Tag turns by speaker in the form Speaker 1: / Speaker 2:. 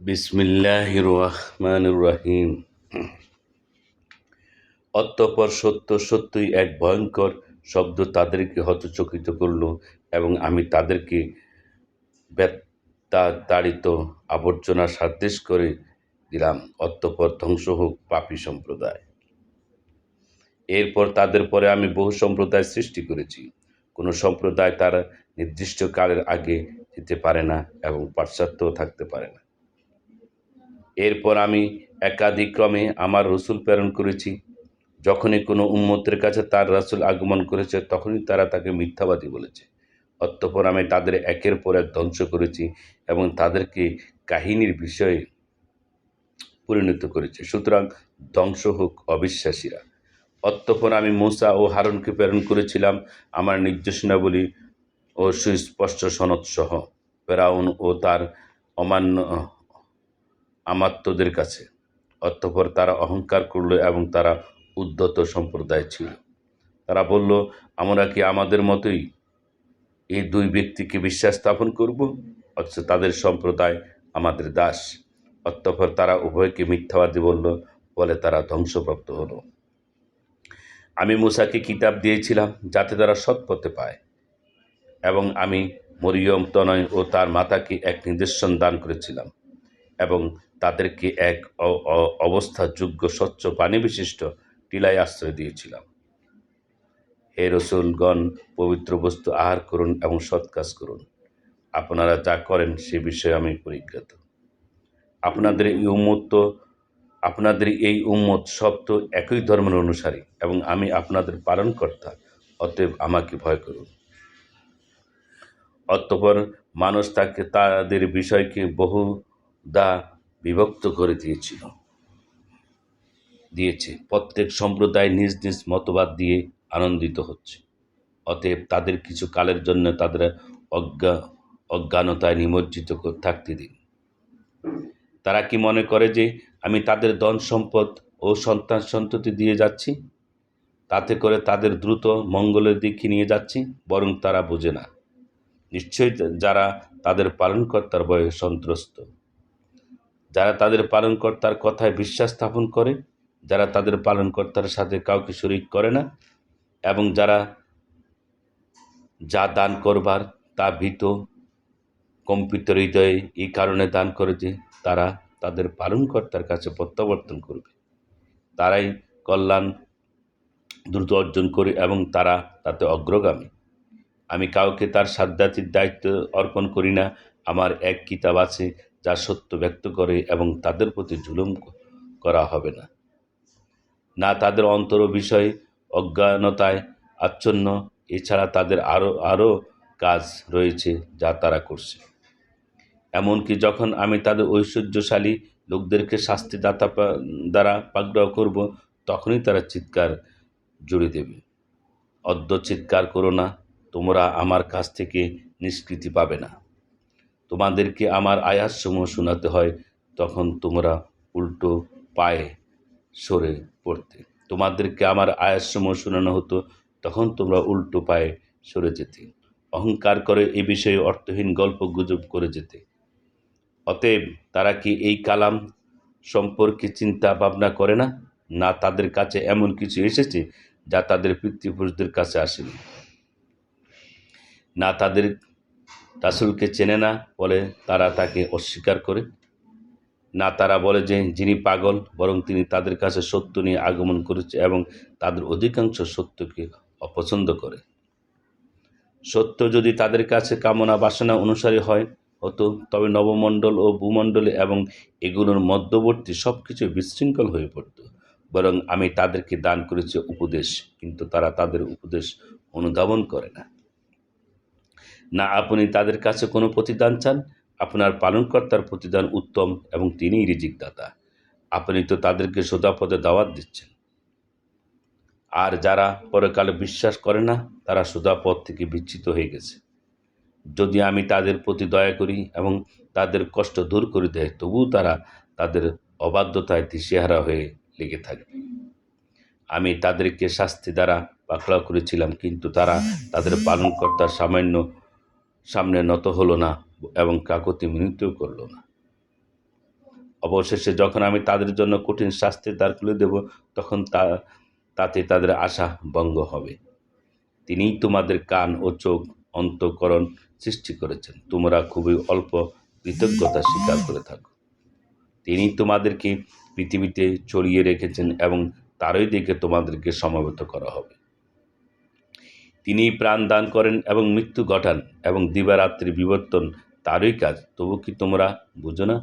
Speaker 1: বিসমিল্লাহ রহমান রাহিম অতঃপর সত্য, সত্যই এক ভয়ঙ্কর শব্দ তাদেরকে হতচকিত করল এবং আমি তাদেরকে তাড়িত আবর্জনা সাদৃশ করে দিলাম। অতঃপর ধ্বংস হোক পাপী সম্প্রদায়। এরপর তাদের পরে আমি বহু সম্প্রদায় সৃষ্টি করেছি। কোনো সম্প্রদায় তারা নির্দিষ্ট কালের আগে যেতে পারে না এবং পাশ্চাত্যও থাকতে পারে না। এরপর আমি একাধিক্রমে আমার রসুল প্রেরণ করেছি। যখনই কোনো উম্মতের কাছে তার রাসুল আগমন করেছে, তখনই তারা তাকে মিথ্যাবাদী বলেছে। অতঃপর আমি তাদের একের পর এক ধ্বংস করেছি এবং তাদেরকে কাহিনীর বিষয়ে পরিণত করেছে। সুতরাং ধ্বংস হোক অবিশ্বাসীরা। অতঃপর আমি মূসা ও হারুনকে প্রেরণ করেছিলাম। আমার নির্দেশনাবলী ও সুস্পষ্ট সনদ সহ ফেরাউন ও তার অমান্য আমাত্মদের কাছে, অতঃপর তারা অহংকার করল এবং তারা উদ্যত সম্প্রদায় ছিল। তারা বলল, আমরা কি আমাদের মতোই এই দুই ব্যক্তিকে বিশ্বাস স্থাপন করব? অথচ তাদের সম্প্রদায় আমাদের দাস। অতঃপর তারা উভয়কে মিথ্যাবাদী বলল, বলে তারা ধ্বংসপ্রাপ্ত হলো। আমি মুসাকে কিতাব দিয়েছিলাম যাতে তারা সৎ পথে পায় এবং আমি মরিয়ম, তনয় ও তার মাতাকে এক নির্দেশন দান করেছিলাম এবং তাদেরকে এক অবস্থাযোগ্য স্বচ্ছ পানি বিশিষ্ট টিলায় আশ্রয় দিয়েছিলাম। হে রসুলগণ, পবিত্র বস্তু আহার করুন এবং সৎ কাজ করুন। আপনারা যা করেন সে বিষয়ে আমি পরিজ্ঞাত। আপনাদের এই উম্মত তো, আপনাদের এই উম্মত সব তো একই ধর্মের অনুসারী এবং আমি আপনাদের পালনকর্তা, অতএব আমাকে ভয় করুন। অতঃপর মানুষ তাকে, তাদের বিষয়কে বহুদা বিভক্ত করে দিয়েছিল। দিয়েছে। প্রত্যেক সম্প্রদায় নিজ নিজ মতবাদ দিয়ে আনন্দিত হচ্ছে। অতএব তাদের কিছু কালের জন্য তাদের অজ্ঞা, অজ্ঞানতায় নিমজ্জিত থাকতে দিন। তারা কি মনে করে যে আমি তাদের ধন সম্পদ ও সন্তান সন্ততি দিয়ে যাচ্ছি? তাতে করে তাদের দ্রুত মঙ্গলের দিকে নিয়ে যাচ্ছি, বরং তারা বোঝে না। নিশ্চয়ই যারা তাদের পালনকর্তার বয়ে সন্ত্রস্ত। যারা তাদের পালনকর্তার কথায় বিশ্বাস স্থাপন করে, যারা তাদের পালনকর্তার সাথে কাউকে শরিক করে না, এবং যারা যা দান করবার তা ভীত, কম্পিত হৃদয়ে এই কারণে দান করে যে তারা তাদের পালনকর্তার কাছে প্রত্যাবর্তন করবে। তারাই কল্যাণ দ্রুত অর্জন করে এবং তারা তাতে অগ্রগামী। আমি কাউকে তার সাধ্যাতির দায়িত্ব অর্পণ করি না, আমার এক কিতাব আছে যা সত্য ব্যক্ত করে এবং তাদের প্রতি জুলুম করা হবে না। না তাদের অন্তর বিষয়ে অজ্ঞানতায় আচ্ছন্ন, এছাড়া তাদের আরও আরও কাজ রয়েছে যা তারা করছে। এমনকি যখন আমি তাদের ঐশ্বর্যশালী লোকদেরকে শাস্তিদাতা দ্বারা পাকড়াও করব, তখনই তারা চিৎকার জুড়ে দেবে। অদ্য চিৎকার করো না, তোমরা আমার কাছ থেকে নিষ্কৃতি পাবে না। তোমাদেরকে আমার আয়াসসমূহ শোনাতে হয়, তখন তোমরা উল্টো পায়ে সরে পড়তে। তোমাদেরকে আমার আয়াসসমূহ শোনানো হতো, তখন তোমরা উল্টো পায়ে সরে যেতে। অহংকার করে এ বিষয়ে অর্থহীন গল্প গুজব করে যেতে। অতএব তারা কি এই কালাম সম্পর্কে চিন্তা ভাবনা করে না? না, তাদের কাছে এমন কিছু এসেছে যা তাদের পিতৃপুরুষদের কাছে আসেনি। না, তাদের রাসুলকে চেনে না, বলে তারা তাকে অস্বীকার করে। না, তারা বলে যে যিনি পাগল, বরং তিনি তাদের কাছে সত্য নিয়ে আগমন করেছে এবং তাদের অধিকাংশ সত্যকে অপছন্দ করে। সত্য যদি তাদের কাছে কামনা বাসনা অনুসারী হয়, হতো, তবে নবমণ্ডল ও ভূমণ্ডলে এবং এগুলোর মধ্যবর্তী সব কিছু বিশৃঙ্খল হয়ে পড়ত। বরং আমি তাদেরকে দান করেছি উপদেশ, কিন্তু তারা তাদের উপদেশ অনুধাবন করে না। না আপনি তাদের কাছে কোনো প্রতিদান চান? আপনার পালনকর্তার প্রতিদান উত্তম এবং তিনিই রিজিকদাতা। আপনি তো তাদেরকে সোজাপদে দাওয়াত দিচ্ছেন। আর যারা পরকালে বিশ্বাস করে না, তারা সোজাপদ থেকে বিচ্ছিত হয়ে গেছে। যদি আমি তাদের প্রতি দয়া করি এবং তাদের কষ্ট দূর করে দেয়, তবুও তারা তাদের অবাধ্যতায় দিশেহারা হয়ে লেগে থাকবে আমি তাদেরকে শাস্তি দ্বারা পাকড়াও করেছিলাম, কিন্তু তারা তাদের পালনকর্তার সামান্য সামনে নত হলো না এবং কাকতি মিনতিও করল না। অবশেষে যখন আমি তাদের জন্য কঠিন শাস্তির দ্বার খুলে দেব, তখন তা, তাতে তাদের আশা ভঙ্গ হবে। তিনিই তোমাদের কান ও চোখ অন্তকরণ সৃষ্টি করেছেন। তোমরা খুবই অল্প কৃতজ্ঞতা স্বীকার করে থাকো। তিনি তোমাদেরকে পৃথিবীতে ছড়িয়ে রেখেছেন এবং তারই দিকে তোমাদেরকে সমবেত করা হবে। তিনি প্রাণ দান করেন এবং মৃত্যু ঘটান এবং দিবারাত্রি বিবর্তন, তারই কাজ। তবু কি তোমরা বুঝো না?